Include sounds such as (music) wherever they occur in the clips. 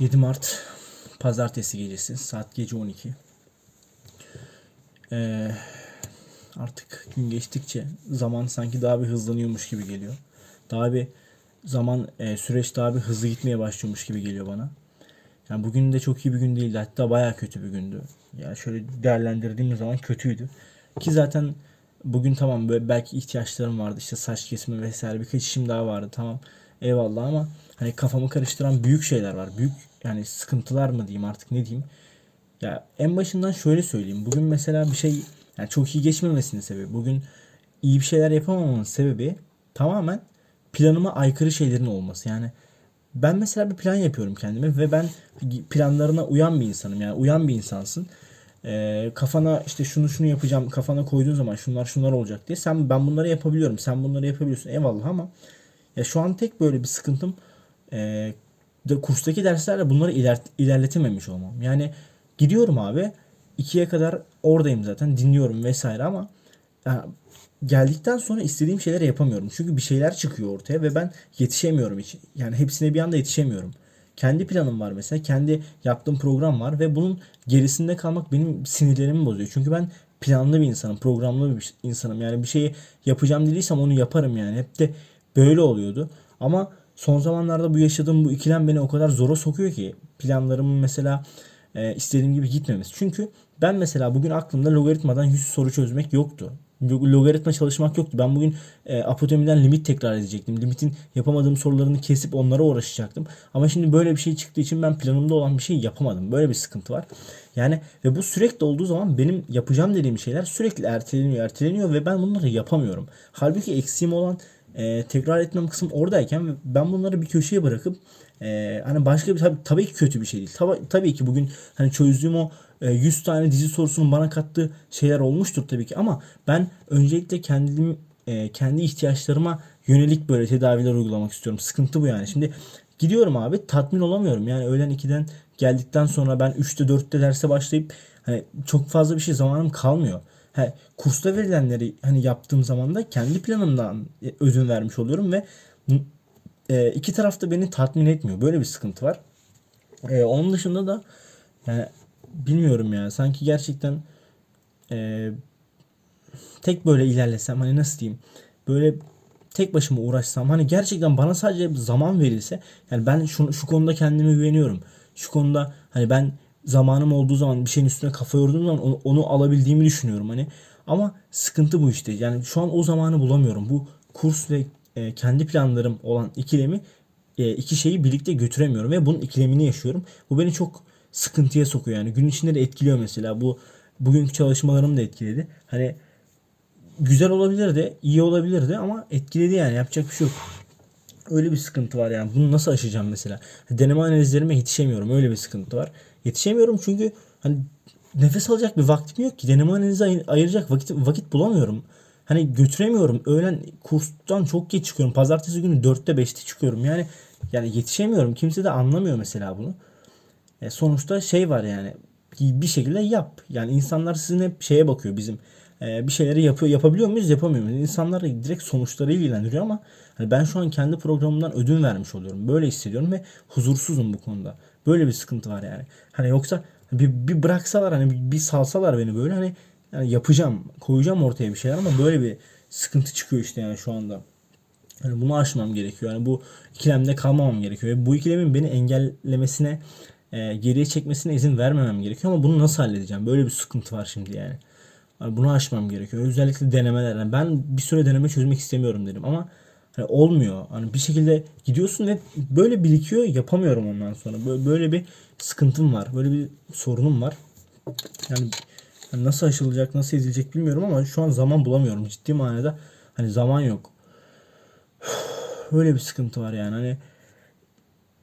7 Mart Pazartesi gecesi saat gece 12. Ee, artık gün geçtikçe zaman sanki daha bir hızlanıyormuş gibi geliyor. Daha bir zaman e, süreç daha bir hızlı gitmeye başlıyormuş gibi geliyor bana. Yani bugün de çok iyi bir gün değildi. Hatta bayağı kötü bir gündü. Yani şöyle değerlendirdiğimiz zaman kötüydü. Ki zaten bugün tamam böyle belki ihtiyaçlarım vardı. İşte saç kesimi vesaire birkaç işim daha vardı. Tamam eyvallah ama hani kafamı karıştıran büyük şeyler var. Büyük yani sıkıntılar mı diyeyim artık ne diyeyim. Ya en başından şöyle söyleyeyim. Bugün mesela bir şey yani çok iyi geçmemesinin sebebi. Bugün iyi bir şeyler yapamamamın sebebi tamamen planıma aykırı şeylerin olması. Yani ben mesela bir plan yapıyorum kendime ve ben planlarına uyan bir insanım. Yani uyan bir insansın. Ee, kafana işte şunu şunu yapacağım kafana koyduğun zaman şunlar şunlar olacak diye sen ben bunları yapabiliyorum. Sen bunları yapabiliyorsun. Eyvallah ama ya şu an tek böyle bir sıkıntım e, de, kurstaki derslerle bunları iler, ilerletememiş olmam. Yani gidiyorum abi ikiye kadar oradayım zaten dinliyorum vesaire ama ya, geldikten sonra istediğim şeyleri yapamıyorum. Çünkü bir şeyler çıkıyor ortaya ve ben yetişemiyorum hiç. Yani hepsine bir anda yetişemiyorum. Kendi planım var mesela. Kendi yaptığım program var ve bunun gerisinde kalmak benim sinirlerimi bozuyor. Çünkü ben planlı bir insanım, programlı bir insanım. Yani bir şeyi yapacağım dediysem onu yaparım yani. Hep de böyle oluyordu. Ama son zamanlarda bu yaşadığım bu ikilem beni o kadar zora sokuyor ki planlarımın mesela e, istediğim gibi gitmemesi. Çünkü ben mesela bugün aklımda logaritmadan 100 soru çözmek yoktu. Logaritma çalışmak yoktu. Ben bugün e, apotomiden limit tekrar edecektim. Limitin yapamadığım sorularını kesip onlara uğraşacaktım. Ama şimdi böyle bir şey çıktığı için ben planımda olan bir şey yapamadım. Böyle bir sıkıntı var. Yani ve bu sürekli olduğu zaman benim yapacağım dediğim şeyler sürekli erteleniyor, erteleniyor ve ben bunları yapamıyorum. Halbuki eksiğim olan e, tekrar etmem kısım oradayken ben bunları bir köşeye bırakıp e, hani başka bir tabii, tabii ki kötü bir şey değil. Tabii, tabii ki bugün hani çözdüğüm o e, 100 tane dizi sorusunun bana kattığı şeyler olmuştur tabii ki ama ben öncelikle kendim e, kendi ihtiyaçlarıma yönelik böyle tedaviler uygulamak istiyorum. Sıkıntı bu yani. Şimdi gidiyorum abi tatmin olamıyorum. Yani öğlen 2'den geldikten sonra ben 3'te 4'te derse başlayıp hani çok fazla bir şey zamanım kalmıyor. He, kursta verilenleri hani yaptığım zaman da kendi planımdan ödün vermiş oluyorum ve e, iki tarafta beni tatmin etmiyor. Böyle bir sıkıntı var. E, onun dışında da yani bilmiyorum ya sanki gerçekten e, tek böyle ilerlesem hani nasıl diyeyim böyle tek başıma uğraşsam hani gerçekten bana sadece zaman verilse yani ben şu, şu konuda kendime güveniyorum. Şu konuda hani ben zamanım olduğu zaman bir şeyin üstüne kafa yorduğum zaman onu, onu alabildiğimi düşünüyorum hani. Ama sıkıntı bu işte. Yani şu an o zamanı bulamıyorum. Bu kurs ve e, kendi planlarım olan ikilemi e, iki şeyi birlikte götüremiyorum ve bunun ikilemini yaşıyorum. Bu beni çok sıkıntıya sokuyor yani. Gün içinde de etkiliyor mesela. Bu bugünkü çalışmalarımı da etkiledi. Hani güzel olabilirdi, iyi olabilirdi ama etkiledi yani. Yapacak bir şey yok. Öyle bir sıkıntı var yani. Bunu nasıl aşacağım mesela? Deneme analizlerime yetişemiyorum. Öyle bir sıkıntı var. Yetişemiyorum çünkü hani nefes alacak bir vaktim yok ki. Deneme analize ay- ayıracak vakit vakit bulamıyorum. Hani götüremiyorum. Öğlen kurstan çok geç çıkıyorum. Pazartesi günü 4'te 5'te çıkıyorum. Yani yani yetişemiyorum. Kimse de anlamıyor mesela bunu. E sonuçta şey var yani bir şekilde yap. Yani insanlar sizin hep şeye bakıyor bizim. E, bir şeyleri yapıyor yapabiliyor muyuz yapamıyor muyuz? İnsanlar direkt sonuçlarıyla ilgilendiriyor ama hani ben şu an kendi programımdan ödün vermiş oluyorum. Böyle hissediyorum ve huzursuzum bu konuda. Böyle bir sıkıntı var yani. Hani yoksa bir, bir bıraksalar hani bir, bir salsalar beni böyle hani yani yapacağım, koyacağım ortaya bir şeyler ama böyle bir sıkıntı çıkıyor işte yani şu anda. Yani bunu aşmam gerekiyor. Yani bu ikilemde kalmamam gerekiyor. Ve bu ikilemin beni engellemesine, e, geriye çekmesine izin vermemem gerekiyor ama bunu nasıl halledeceğim? Böyle bir sıkıntı var şimdi yani. yani bunu aşmam gerekiyor. Özellikle denemeler. Yani ben bir süre deneme çözmek istemiyorum dedim ama hani olmuyor. Hani bir şekilde gidiyorsun ve böyle birikiyor yapamıyorum ondan sonra. Böyle, böyle bir sıkıntım var. Böyle bir sorunum var. Yani yani nasıl aşılacak, nasıl ezilecek bilmiyorum ama şu an zaman bulamıyorum. Ciddi manada hani zaman yok. (sighs) Öyle bir sıkıntı var yani. Hani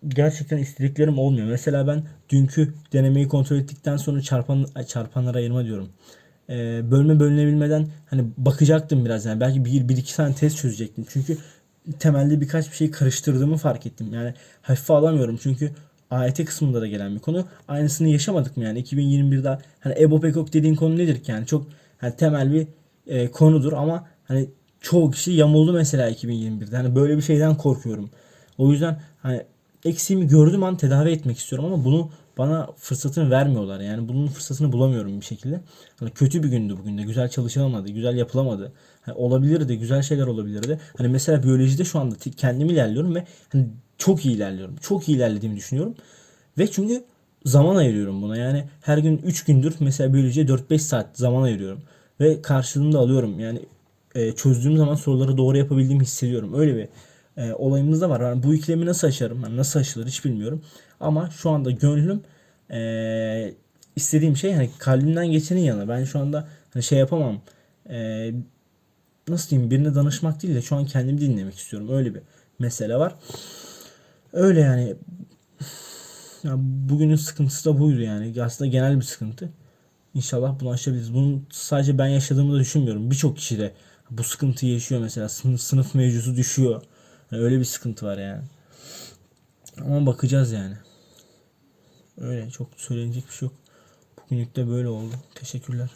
gerçekten istediklerim olmuyor. Mesela ben dünkü denemeyi kontrol ettikten sonra çarpan çarpanlara ayırma diyorum. Ee, bölme bölünebilmeden hani bakacaktım biraz yani belki bir, bir iki tane test çözecektim. Çünkü temelde birkaç bir şey karıştırdığımı fark ettim. Yani hafife alamıyorum çünkü AYT kısmında da gelen bir konu. Aynısını yaşamadık mı yani 2021'de hani Ebo Pekok dediğin konu nedir ki yani çok hani temel bir e, konudur ama hani çoğu kişi yamuldu mesela 2021'de. Hani böyle bir şeyden korkuyorum. O yüzden hani eksiğimi gördüğüm an tedavi etmek istiyorum ama bunu bana fırsatını vermiyorlar. Yani bunun fırsatını bulamıyorum bir şekilde. Hani kötü bir gündü bugün de. Güzel çalışılamadı, güzel yapılamadı. Hani olabilirdi, güzel şeyler olabilirdi. Hani mesela biyolojide şu anda kendim ilerliyorum ve hani çok iyi ilerliyorum. Çok iyi ilerlediğimi düşünüyorum. Ve çünkü zaman ayırıyorum buna. Yani her gün 3 gündür mesela biyolojiye 4-5 saat zaman ayırıyorum. Ve karşılığında alıyorum. Yani e, çözdüğüm zaman soruları doğru yapabildiğimi hissediyorum. Öyle bir e, olayımız da var. Yani bu ikilemi nasıl aşarım? Yani nasıl aşılır hiç bilmiyorum. Ama şu anda gönlüm e, istediğim şey hani kalbimden geçenin yanı. Ben şu anda hani şey yapamam. E, nasıl diyeyim birine danışmak değil de şu an kendimi dinlemek istiyorum. Öyle bir mesele var. Öyle yani. Ya bugünün sıkıntısı da buydu yani. Aslında genel bir sıkıntı. İnşallah bunu aşabiliriz. Bunu sadece ben yaşadığımı da düşünmüyorum. Birçok kişi de bu sıkıntıyı yaşıyor mesela. Sınıf, sınıf mevzusu düşüyor. Yani öyle bir sıkıntı var yani. Ama bakacağız yani. Öyle çok söylenecek bir şey yok. Bugünlük de böyle oldu. Teşekkürler.